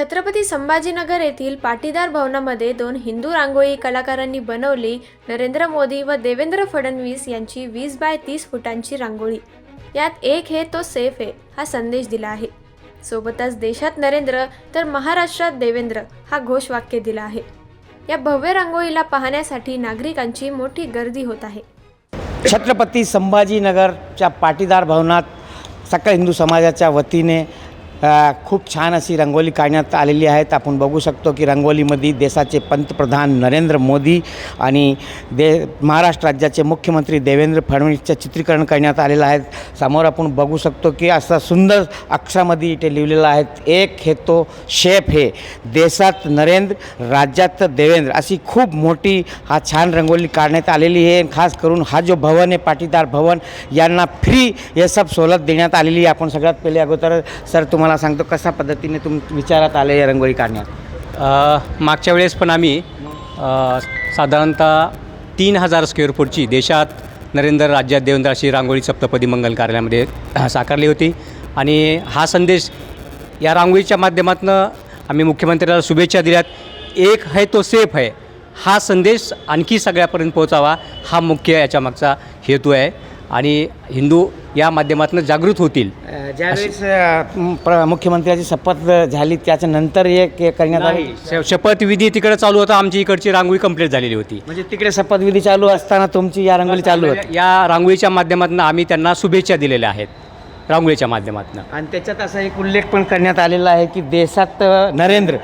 छत्रपती संभाजीनगर येथील पाटीदार भवनामध्ये दोन हिंदू रांगोळी कलाकारांनी बनवली नरेंद्र मोदी व देवेंद्र फडणवीस यांची वीस बाय तीस फुटांची रांगोळी. यात एक हे तो सेफ आहे हा संदेश दिला आहे. सोबतच देशात नरेंद्र तर महाराष्ट्रात देवेंद्र हा घोषवाक्य दिला आहे. या भव्य रांगोळीला पाहण्यासाठी नागरिकांची मोठी गर्दी होत आहे. छत्रपती संभाजीनगरच्या पाटीदार भवनात सकल हिंदू समाजाच्या वतीने खूप छान अशी रंगोली काढण्यात आलेली आहेत. आपण बघू शकतो की रंगोलीमध्ये देशाचे पंतप्रधान नरेंद्र मोदी आणि दे महाराष्ट्र राज्याचे मुख्यमंत्री देवेंद्र फडणवीसचं चित्रीकरण करण्यात आलेलं आहे. समोर आपण बघू शकतो की असा सुंदर अक्षरामध्ये इथे लिहिलेलं आहे एक हे तो शेफ हे. देशात नरेंद्र राज्यात देवेंद्र. अशी खूप मोठी हा छान रंगोली काढण्यात आलेली आहे. खास करून हा जो भवन आहे पाटीदार भवन यांना फ्री हे सब सवलत देण्यात आलेली आहे. आपण सगळ्यात पहिले अगोदर सर तुम्हाला सांगतो कशा पद्धतीने तुम विचारात आले या रंगोळी काढण्यात? अ, मागच्या वेळेस पण आम्ही अ, साधारणतः तीन हजार स्क्वेअर फूटची देशात नरेंद्र राज्यात देवेंद्र अशी रांगोळी सप्तपदी मंगल कार्यालयामध्ये साकारली होती. आणि हा संदेश या रांगोळीच्या माध्यमातून आम्ही मुख्यमंत्र्याला शुभेच्छा दिल्यात. एक है तो सेफ है. हा संदेश आणखी सगळ्यापर्यंत पोहोचावा हा मुख्य याच्यामागचा हेतू आहे. आणि हिंदू या माध्यमातून जागृत होतील. ज्यावेळेस अ, प्र- मुख्यमंत्र्याची शपथ झाली त्याच्यानंतर एक हे करण्यात आली? श- शपथविधी तिकडे चालू होता आमची इकडची रांगोळी कंप्लीट झालेली होती. म्हणजे तिकडे शपथविधी चालू असताना तुमची या रंगोली चालू होती? या रांगोळीच्या माध्यमातून आम्ही त्यांना शुभेच्छा दिलेल्या आहेत रांगोळीच्या माध्यमातून. आणि त्याच्यात असा एक उल्लेख पण करण्यात आलेला आहे की देशात अ, नरेंद्र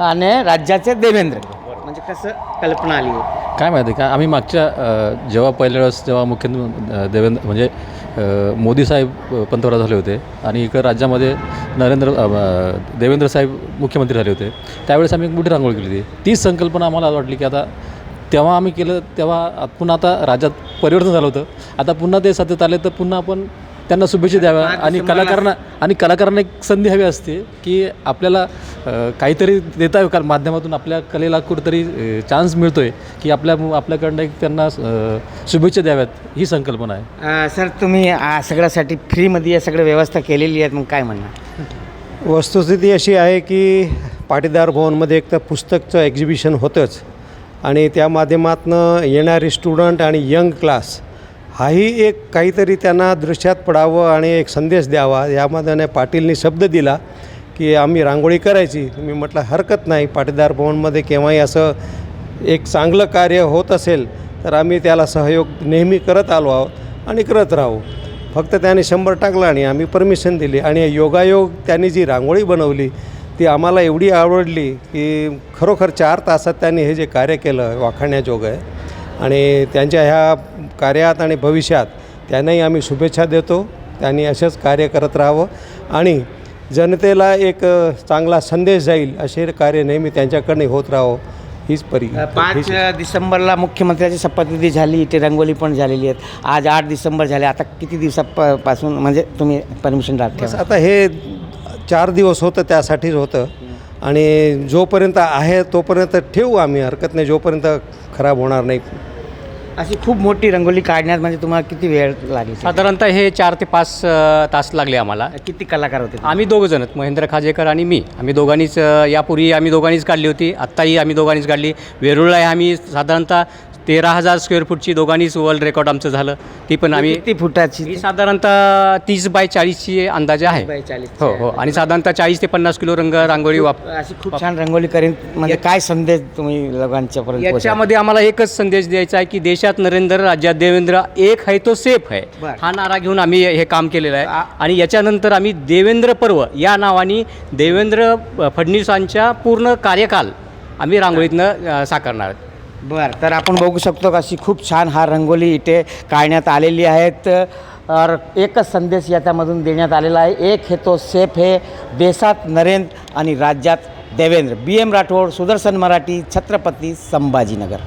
आणि राज्याचे देवेंद्र. म्हणजे कसं कल्पना आली? आहे काय माहिती का? आम्ही मागच्या अ, जेव्हा पहिल्या वेळेस जेव्हा मुख्यमंत्री अ, देवेंद्र म्हणजे मोदी साहेब पंतप्रधान झाले होते आणि इकडं राज्यामध्ये नरेंद्र देवेंद्र साहेब मुख्यमंत्री झाले होते. त्यावेळेस आम्ही एक मोठी रांगोळी केली होती. तीच संकल्पना आम्हाला वाटली की आता तेव्हा आम्ही केलं तेव्हा पुन्हा आता राज्यात परिवर्तन झालं होतं. आता पुन्हा ते सत्तेत आले तर पुन्हा आपण त्यांना शुभेच्छा द्याव्या. आणि कलाकारांना आणि कलाकारांना एक संधी हवी असते की आपल्याला काहीतरी देता येईल कारण माध्यमातून आपल्या कलेला कुठेतरी चान्स मिळतो आहे की आपल्या आपल्याकडनं एक त्यांना शुभेच्छा द्याव्यात ही संकल्पना आहे. सर तुम्ही सगळ्यासाठी फ्रीमध्ये या सगळ्या व्यवस्था केलेली आहेत. मग काय म्हणणार? वस्तुस्थिती अशी आहे की पाटीदार भवनमध्ये एक तर पुस्तकचं एक्झिबिशन होतंच. आणि त्या माध्यमातनं येणारे स्टुडंट आणि यंग क्लास हाही एक काहीतरी त्यांना दृश्यात पडावं आणि एक संदेश द्यावा यामध्ये पाटीलनी शब्द दिला की आम्ही रांगोळी करायची. मी म्हटलं हरकत नाही पाटीदार भवनमध्ये केव्हाही असं एक चांगलं कार्य होत असेल तर आम्ही त्याला सहयोग नेहमी करत आलो आहोत आणि करत राहू. फक्त त्याने शंभर टाकला आणि आम्ही परमिशन दिली आणि योगायोग त्यांनी जी रांगोळी बनवली ती आम्हाला एवढी आवडली की खरोखर चार तासात त्यांनी हे जे कार्य केलं वाखाण्याजोगं आहे आणि त्यांच्या ह्या कार्यात आणि भविष्यात त्यांनाही आम्ही शुभेच्छा देतो. त्यांनी असंच कार्य करत राहावं. आणि जनतेला एक चांगला संदेश जाईल असे कार्य नेहमी त्यांच्याकडनं होत राहावं. हीच परी पाच डिसेंबरला मुख्यमंत्र्याची शपथविधी झाली. इथे रंगोली पण झालेली आहेत. आज आठ डिसेंबर झाले. आता किती दिवसापासून म्हणजे तुम्ही परमिशन ठेवा. आता हे चार दिवस होतं त्यासाठीच होतं. आणि जोपर्यंत आहे तोपर्यंत ठेवू आम्ही. हरकत नाही जोपर्यंत खराब होणार नाही. अशी खूप मोठी रंगोली काढण्यात म्हणजे तुम्हाला किती वेळ लागेल? साधारणतः हे चार ते पाच अ, तास लागले आम्हाला. किती कलाकार होते आम्ही दोघं जण आहेत महेंद्र खाजेकर आणि मी. आम्ही दोघांनीच अ, यापूर्वी आम्ही दोघांनीच काढली होती आत्ताही आम्ही दोघांनीच काढली. वेरूळला आम्ही साधारणतः तेरा हजार स्क्वेअर फूटची दोघांनीच वर्ल्ड रेकॉर्ड आमचं झालं. ती पण आम्ही किती फुटाची? ही साधारणतः तीस बाय चाळीसची अंदाजे आहे. बाय 40 हो हो. आणि साधारणतः चाळीस ते पन्नास किलो रंग रांगोळी वाप अशी खूप छान रंगोली करेन. म्हणजे काय संदेश तुम्ही लोकांच्या पर्यंत? याच्यामध्ये आम्हाला एकच संदेश द्यायचा आहे की देशात नरेंद्र राज्यात देवेंद्र एक आहे तो सेफ आहे. बरं. हा नारा घेऊन आम्ही हे काम केलेलं आहे. आणि याच्यानंतर आम्ही देवेंद्र पर्व या नावाने देवेंद्र फडणवीसांच्या पूर्ण कार्यकाल आम्ही रांगोळीतनं अ, साकारणार आहोत. बरं तर आपण बघू शकतो का अशी खूप छान हा रंगोली इथे काढण्यात आलेली आहेत. और एकच संदेश याच्यामधून देण्यात आलेला आहे. एक हे तो सेफ हे देशात नरेंद्र आणि राज्यात Devendra. B M Rathod Sudarshan Marathi Chhatrapati Sambhajinagar.